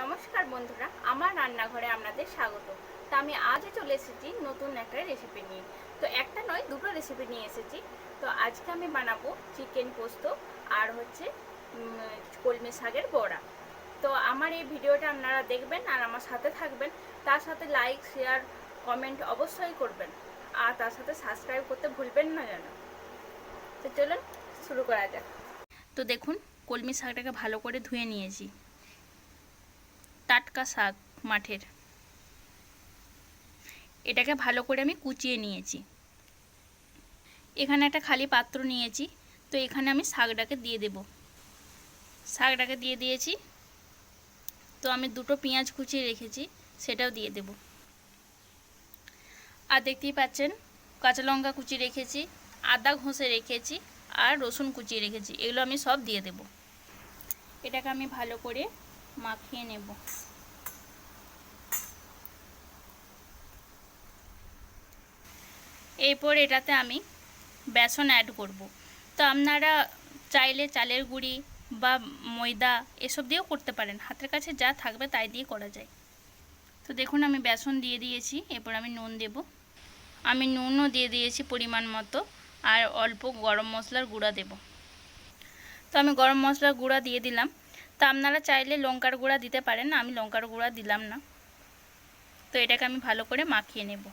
নমস্কার বন্ধুরা, আমার রান্নাঘরে আপনাদের স্বাগত। তা আমি আজও চলে এসেছি নতুন একটা রেসিপি নিয়ে। তো একটা নয়, দুটো রেসিপি নিয়ে এসেছি। তো আজকে আমি বানাবো চিকেন পোস্ত আর হচ্ছে কলমি শাকের বড়া। তো আমার এই ভিডিওটা আপনারা দেখবেন আর আমার সাথে থাকবেন। তার সাথে লাইক শেয়ার কমেন্ট অবশ্যই করবেন। আর তার সাথে সাবস্ক্রাইব করতে ভুলবেন না যেন। তো চলুন, শুরু করা যাক। তো দেখুন, কলমি শাকটাকে ভালো করে ধুয়ে নিয়েছি। টাটকা শাক মাঠের। এটাকে ভালো করে আমি কুচিয়ে নিয়েছি। এখানে একটা খালি পাত্র নিয়েছি, তো এখানে আমি শাকটাকে দিয়ে দেব। শাকটাকে দিয়ে দিয়েছি, তো আমি দুটো পেঁয়াজ কুচিয়ে রেখেছি, সেটাও দিয়ে দেব। আর দেখতেই পাচ্ছেন, কাঁচা লঙ্কা কুচি রেখেছি, আদা ঘষে রেখেছি, আর রসুন কুচিয়ে রেখেছি, এগুলো আমি সব দিয়ে দেব। এটাকে আমি ভালো করে মাখিয়ে নেব। এরপর এটাতে আমি বেসন অ্যাড করব। তো আপনারা চাইলে চালের গুঁড়ি বা ময়দা এসব দিয়েও করতে পারেন। হাতের কাছে যা থাকবে তাই দিয়ে করা যায়। তো দেখুন, আমি বেসন দিয়ে দিয়েছি। এরপর আমি নুন দেব। আমি নুনও দিয়ে দিয়েছি পরিমাণ মতো আর অল্প গরম মশলার গুঁড়া দেব। তো আমি গরম মশলার গুঁড়া দিয়ে দিলাম। তো আপনারা চাইলে লঙ্কার গুঁড়া দিতে পারেন আমি লঙ্কার গুঁড়া দিলাম না। তো এটাকে আমি ভালো করে মাখিয়ে নেব।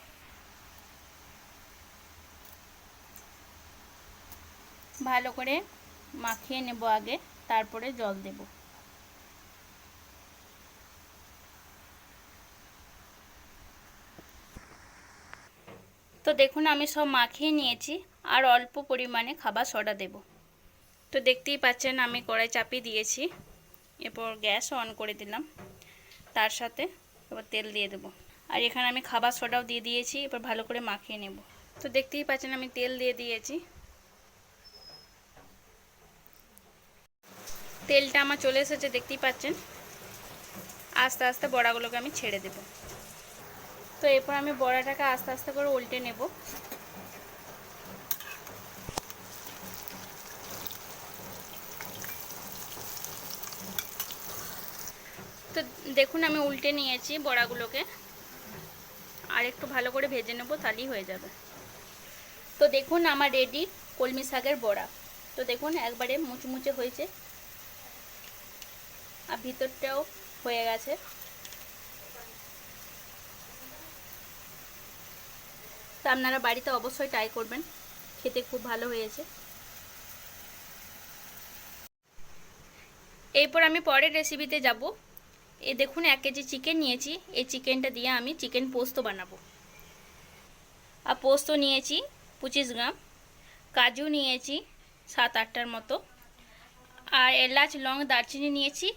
ভালো করে মাখিয়ে নেব আগে, তারপরে জল দেব। তো দেখুন, আমি সব মাখিয়ে নিয়েছি আর অল্প পরিমাণে খাবার সোডা দেব। তো দেখতেই পাচ্ছেন, আমি কড়াই চাপিয়ে দিয়েছি। এরপর গ্যাস অন করে দিলাম। তার সাথে এবার তেল দিয়ে দেব। আর এখানে আমি খাবার সোডাও দিয়ে দিয়েছি, এবার ভালো করে মাখিয়ে নেব। তো দেখতেই পাচ্ছেন, আমি তেল দিয়ে দিয়েছি। তেলটা আমার চলে এসেছে, দেখতেই পাচ্ছেন। আস্তে আস্তে বড়াগুলোকে আমি ছেড়ে দেব। তো এরপর আমি বড়াটাকে আস্তে আস্তে করে উল্টে নেব। তো দেখুন, আমি উল্টে নিয়েছি বড়াগুলোকে। আর একটু ভালো করে ভেজে নেব, তাহলেই হয়ে যাবে। তো দেখুন, আমার রেডি কলমি শাকের বড়া। তো দেখুন, একবারে মুচমুচে হয়েছে। আর ভিতরটাও হয়ে গেছে। তা আপনারা বাড়িতে অবশ্যই ট্রাই করবেন। খেতে খুব ভালো হয়েছে। এরপর আমি পরের রেসিপিতে যাব। এ দেখুন, এক কেজি চিকেন নিয়েছি। এই চিকেনটা দিয়ে আমি চিকেন পোস্ত বানাবো। আর পোস্ত নিয়েছি পঁচিশ গ্রাম। কাজু নিয়েছি সাত আটটার মতো। আর এলাচ, লং, দারচিনি নিয়েছি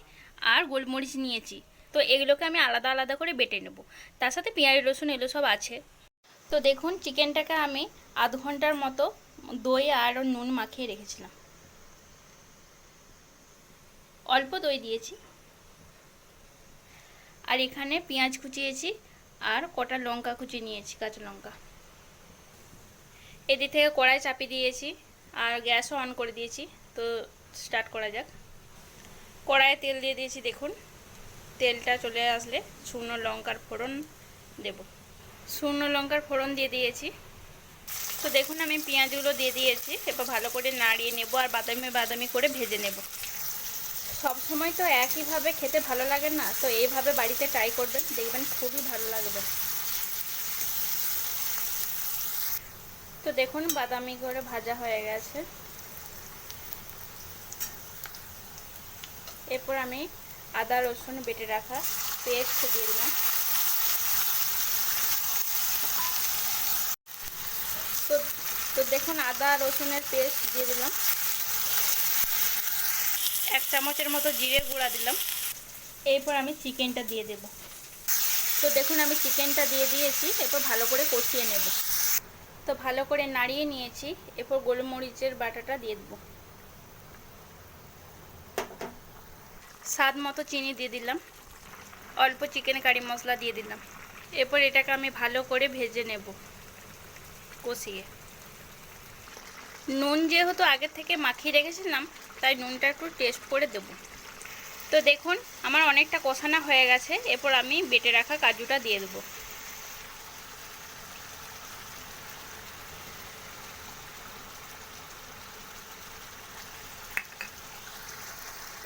আর গোলমরিচ নিয়েছি। তো এগুলোকে আমি আলাদা আলাদা করে বেটে নেব। তার সাথে পেঁয়াজ, রসুন এগুলো সব আছে। তো দেখুন, চিকেনটাকে আমি আধ ঘণ্টার মতো দই আর নুন মাখিয়ে রেখেছিলাম। অল্প দই দিয়েছি। আর এখানে পেঁয়াজ কুচিয়েছি আর কটা লঙ্কা কুচি নিয়েছি, কাঁচা লঙ্কা। এদিক থেকে কড়াই চাপিয়ে দিয়েছি আর গ্যাসও অন করে দিয়েছি। তো স্টার্ট করা যাক। কড়াইয়ে তেল দিয়ে দিয়েছি, দেখুন। তেলটা চলে আসলে শুকনো লঙ্কার ফোড়ন দেব। শুকনো লঙ্কার ফোড়ন দিয়ে দিয়েছি। তো দেখুন, আমি পেঁয়াজগুলো দিয়ে দিয়েছি, এবার ভালো করে নাড়িয়ে নেব আর বাদামি বাদামি করে ভেজে নেব। সব সময় তো একইভাবে খেতে ভালো লাগে না, তো এইভাবে বাড়িতে ট্রাই করবেন, দেখবেন খুবই ভালো লাগবে। তো দেখুন, বাদামি করে ভাজা হয়ে গেছে। এরপর আমি আদা, রসুন বেটে রাখা পেস্ট দিয়ে দিলাম। তো তো দেখুন, আদা, রসুনের পেস্ট দিয়ে দিলাম। এক চামচের মতো জিরে গুঁড়া দিলাম। এরপর আমি চিকেনটা দিয়ে দেব। তো দেখুন, আমি চিকেনটা দিয়ে দিয়েছি, এরপর ভালো করে কষিয়ে নেব। তো ভালো করে নাড়িয়ে নিয়েছি, এরপর গোলমরিচের বাটাটা দিয়ে দেবো। স্বাদ মতো চিনি দিয়ে দিলাম। অল্প চিকেন কারি মশলা দিয়ে দিলাম। এরপর এটাকে আমি ভালো করে ভেজে নেব কষিয়ে। নুন যেহেতু আগের থেকে মাখিয়ে রেখেছিলাম, তাই নুনটা একটু টেস্ট করে দেব। তো দেখুন, আমার অনেকটা কষানো হয়ে গেছে। এরপর আমি বেটে রাখা কাজুটা দিয়ে দেবো।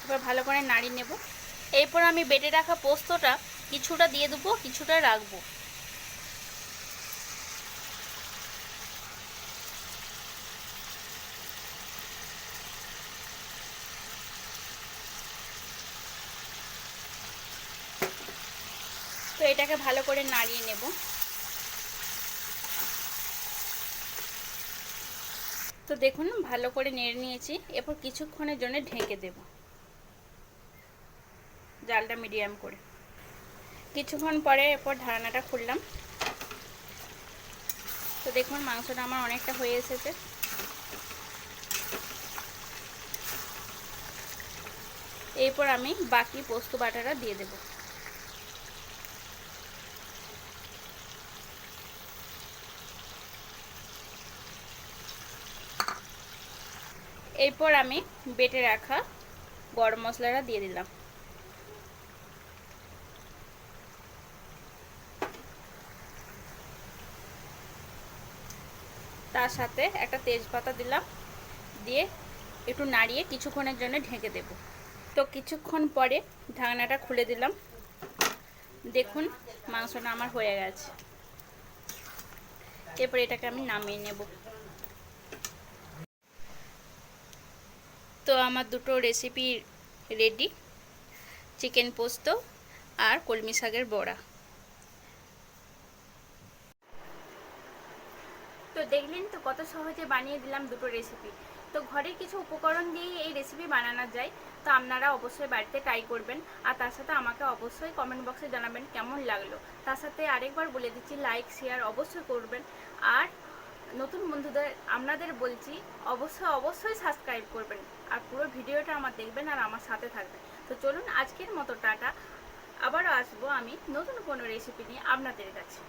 এবার ভালো করে নাড়ি নেব। এরপর আমি বেটে রাখা পোস্তটা কিছুটা দিয়ে দেবো, কিছুটা রাখব। তো এটাকে ভালো করে নাড়িয়ে নেব। তো দেখুন, ভালো করে নেড়ে নিয়েছি। এরপর কিছুক্ষণের জন্য ঢেকে দেব। জালটা মিডিয়াম করে। কিছুক্ষণ পরে এরপর ঢাকনাটা খুললাম। তো দেখুন, মাংসটা আমার অনেকটা হয়ে এসেছে। এরপর আমি বাকি পোস্ত বাটাটা দিয়ে দেবো। এরপর আমি বেটে রাখা গরম মশলাটা দিয়ে দিলাম। তার সাথে একটা তেজপাতা দিলাম, দিয়ে একটু নাড়িয়ে কিছুক্ষণের জন্য ঢেকে দেব। তো কিছুক্ষণ পরে ঢাকনাটা খুলে দিলাম। দেখুন, মাংসটা আমার হয়ে গেছে। এরপর এটাকে আমি নামিয়ে নেব। তো আমার দুটো রেসিপি রেডি চিকেন পোস্ত আর কলমি শাকের বড়া। তো দেখলেন তো কত সহজে বানিয়ে দিলাম দুটো রেসিপি তো ঘরের কিছু উপকরণ দিয়েই এই রেসিপি বানানো যায়। তো আপনারা অবশ্যই বাড়িতে ট্রাই করবেন। আর তার সাথে আমাকে অবশ্যই কমেন্ট বক্সে জানাবেন কেমন লাগল। তার সাথে আরেকবার বলে দিচ্ছি লাইক শেয়ার অবশ্যই করবেন। আর নতুন বন্ধুদের, আপনাদের বলছি, অবশ্যই অবশ্যই সাবস্ক্রাইব করবেন। আর পুরো ভিডিওটা আমার দেখবেন আর আমার সাথে থাকবেন। তো চলুন আজকের মতো টাটা। আবারও আসব আমি নতুন কোনো রেসিপি নিয়ে আপনাদের কাছে।